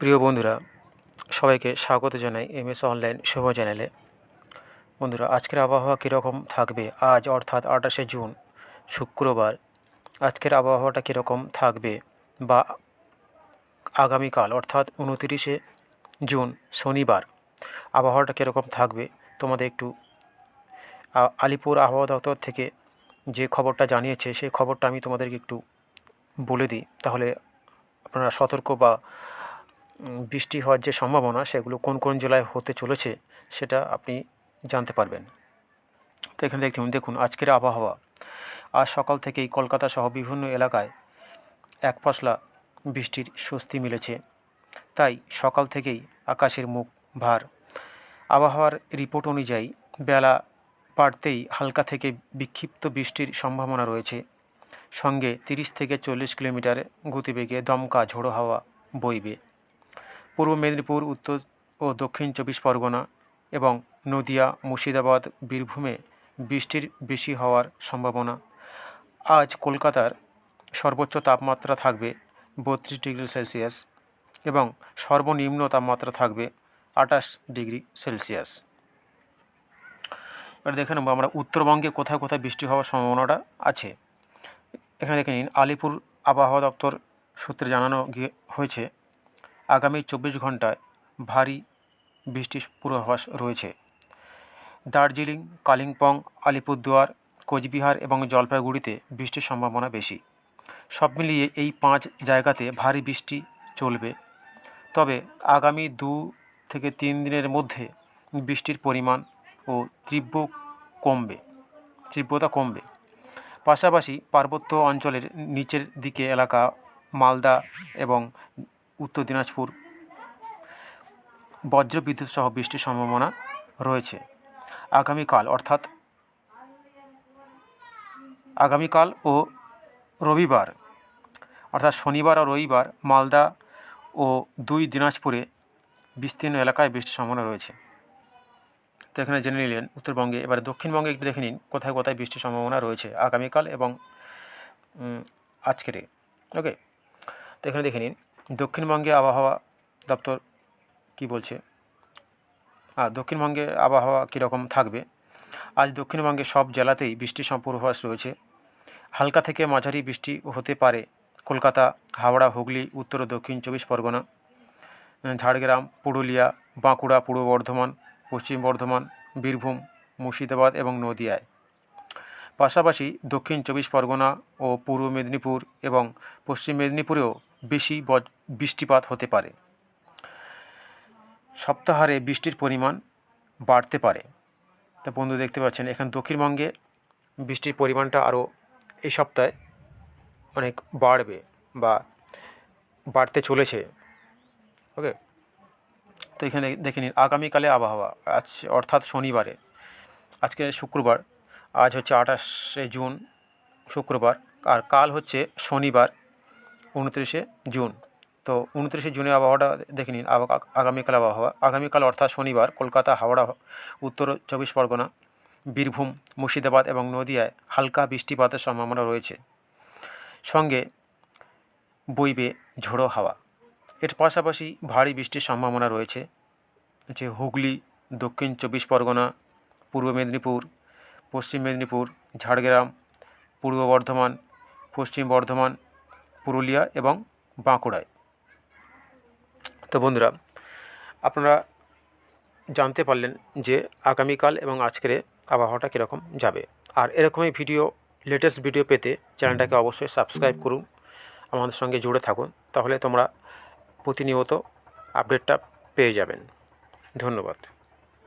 প্রিয় বন্ধুরা, সবাইকে স্বাগত জানাই এম এস অনলাইন শুভ চ্যানেলে। বন্ধুরা, আজকের আবহাওয়া কীরকম থাকবে? আজ অর্থাৎ আঠাশে জুন, শুক্রবার, আজকের আবহাওয়াটা কীরকম থাকবে? বা আগামীকাল, অর্থাৎ উনতিরিশে জুন, শনিবার, আবহাওয়াটা কীরকম থাকবে? তোমাদের একটু আলিপুর আবহাওয়া দপ্তর থেকে যে খবরটা জানিয়েছে, সেই খবরটা আমি তোমাদেরকে একটু বলে দিই। তাহলে আপনারা সতর্ক বা বৃষ্টি হওয়ার যে সম্ভাবনা, সেগুলো কোন কোন জেলায় হতে চলেছে, সেটা আপনি জানতে পারবেন। তো এখানে দেখুন দেখুন, আজকের আবহাওয়া। আজ সকাল থেকেই কলকাতা সহ বিভিন্ন এলাকায় এক পশলা বৃষ্টির স্বস্তি মিলেছে। তাই সকাল থেকেই আকাশের মুখ ভার। আবহাওয়ার রিপোর্ট অনুযায়ী বেলা বাড়তেই হালকা থেকে বিক্ষিপ্ত বৃষ্টির সম্ভাবনা রয়েছে। সঙ্গে তিরিশ থেকে চল্লিশ কিলোমিটার গতিবেগে দমকা ঝোড়ো হাওয়া বইবে। পূর্ব মেদিনীপুর, উত্তর ও দক্ষিণ চব্বিশ পরগনা এবং নদিয়া, মুর্শিদাবাদ বীরভূমে বৃষ্টির বেশি হওয়ার সম্ভাবনা। আজ কলকাতার সর্বোচ্চ তাপমাত্রা থাকবে বত্রিশ ডিগ্রি সেলসিয়াস এবং সর্বনিম্ন তাপমাত্রা থাকবে আঠাশ ডিগ্রি সেলসিয়াস। এবার দেখে নেব আমরা উত্তরবঙ্গে কোথায় কোথায় বৃষ্টি হওয়ার সম্ভাবনাটা আছে। এখানে দেখে নিন, আলিপুর আবহাওয়া দপ্তর সূত্রে জানানো গিয়ে হয়েছে আগামী চব্বিশ ঘন্টায় ভারী বৃষ্টির পূর্বাভাস রয়েছে। দার্জিলিং, কালিম্পং, আলিপুরদুয়ার, কোচবিহার এবং জলপাইগুড়িতে বৃষ্টির সম্ভাবনা বেশি। সব মিলিয়ে এই পাঁচ জায়গাতে ভারী বৃষ্টি চলবে। তবে আগামী দু থেকে তিন দিনের মধ্যে বৃষ্টির পরিমাণ ও তীব্র কমবে, তীব্রতা কমবে। পাশাপাশি পার্বত্য অঞ্চলের নিচের দিকে এলাকা মালদা এবং উত্তর দিনাজপুর। বজ্রবিদ্যুৎ সহ বৃষ্টির সম্ভাবনা রয়েছে। আগামীকাল, অর্থাৎ আগামীকাল ও রবিবার, অর্থাৎ শনিবার ও রবিবার মালদা ও দুই দিনাজপুরে বিস্তীর্ণ এলাকায় বৃষ্টির সম্ভাবনা রয়েছে। তো এখানে জেনে নিলেন উত্তরবঙ্গে। এবার দক্ষিণবঙ্গে একটু দেখে নিন, কোথায় কোথায় বৃষ্টির সম্ভাবনা রয়েছে আগামীকাল এবং আজকেরে ওকে, তো এখানে দেখে নিন দক্ষিণবঙ্গে আবহাওয়া দপ্তর কি বলছে? আর দক্ষিণবঙ্গে আবহাওয়া কীরকম থাকবে? আজ দক্ষিণবঙ্গে সব জেলাতেই বৃষ্টির সম্পূর্বাভাস রয়েছে। হালকা থেকে মাঝারি বৃষ্টি হতে পারে। কলকাতা, হাওড়া, হুগলি, উত্তর ও দক্ষিণ চব্বিশ পরগনা ঝাড়গ্রাম, পুরুলিয়া, বাঁকুড়া, পূর্ব বর্ধমান, পশ্চিম বর্ধমান, বীরভূম, মুর্শিদাবাদ এবং নদিয়ায়। পাশাপাশি দক্ষিণ চব্বিশ পরগনা ও পূর্ব মেদিনীপুর এবং পশ্চিম মেদিনীপুরেও বেশি বৃষ্টিপাত হতে পারে। সপ্তাহারে বৃষ্টির পরিমাণ বাড়তে পারে। তা বন্ধু দেখতে পাচ্ছেন, এখানে দক্ষিণবঙ্গে বৃষ্টির পরিমাণটা আরও এই সপ্তাহে অনেক বাড়বে বা বাড়তে চলেছে। ওকে? তো এখানে দেখে নিন, আগামীকালে আবহাওয়া, আজ অর্থাৎ শনিবারে, আজকে শুক্রবার, আজ হচ্ছে আঠাশে জুন শুক্রবার, আর কাল হচ্ছে শনিবার। উনত্রিশে জুন। তো উনত্রিশে জুনে আবহাওয়াটা দেখে নিন। আগামীকাল আবহাওয়া। আগামীকাল অর্থাৎ শনিবার কলকাতা, হাওড়া, উত্তর চব্বিশ পরগনা, বীরভূম, মুর্শিদাবাদ এবং নদিয়ায় হালকা বৃষ্টিপাতের সম্ভাবনা রয়েছে। সঙ্গে বইবে ঝোড়ো হাওয়া। এর পাশাপাশি ভারী বৃষ্টির সম্ভাবনা রয়েছে। যে হুগলি, দক্ষিণ চব্বিশ পরগনা, পূর্ব মেদিনীপুর, পশ্চিম মেদিনীপুর, ঝাড়গ্রাম, পূর্ব বর্ধমান, পশ্চিম বর্ধমান পুরুলিয়া এবং বাঁকুড়ায়। তো বন্ধুরা, আপনারা জানতে পারলেন যে আগামীকাল এবং আজকের আবহাওয়াটা কীরকম যাবে। আর এরকমই ভিডিও লেটেস্ট ভিডিও পেতে চ্যানেলটাকে অবশ্যই সাবস্ক্রাইব করুন, আমাদের সঙ্গে জুড়ে থাকুন, তাহলে তোমরা প্রতিনিয়ত আপডেটটা পেয়ে যাবেন। ধন্যবাদ।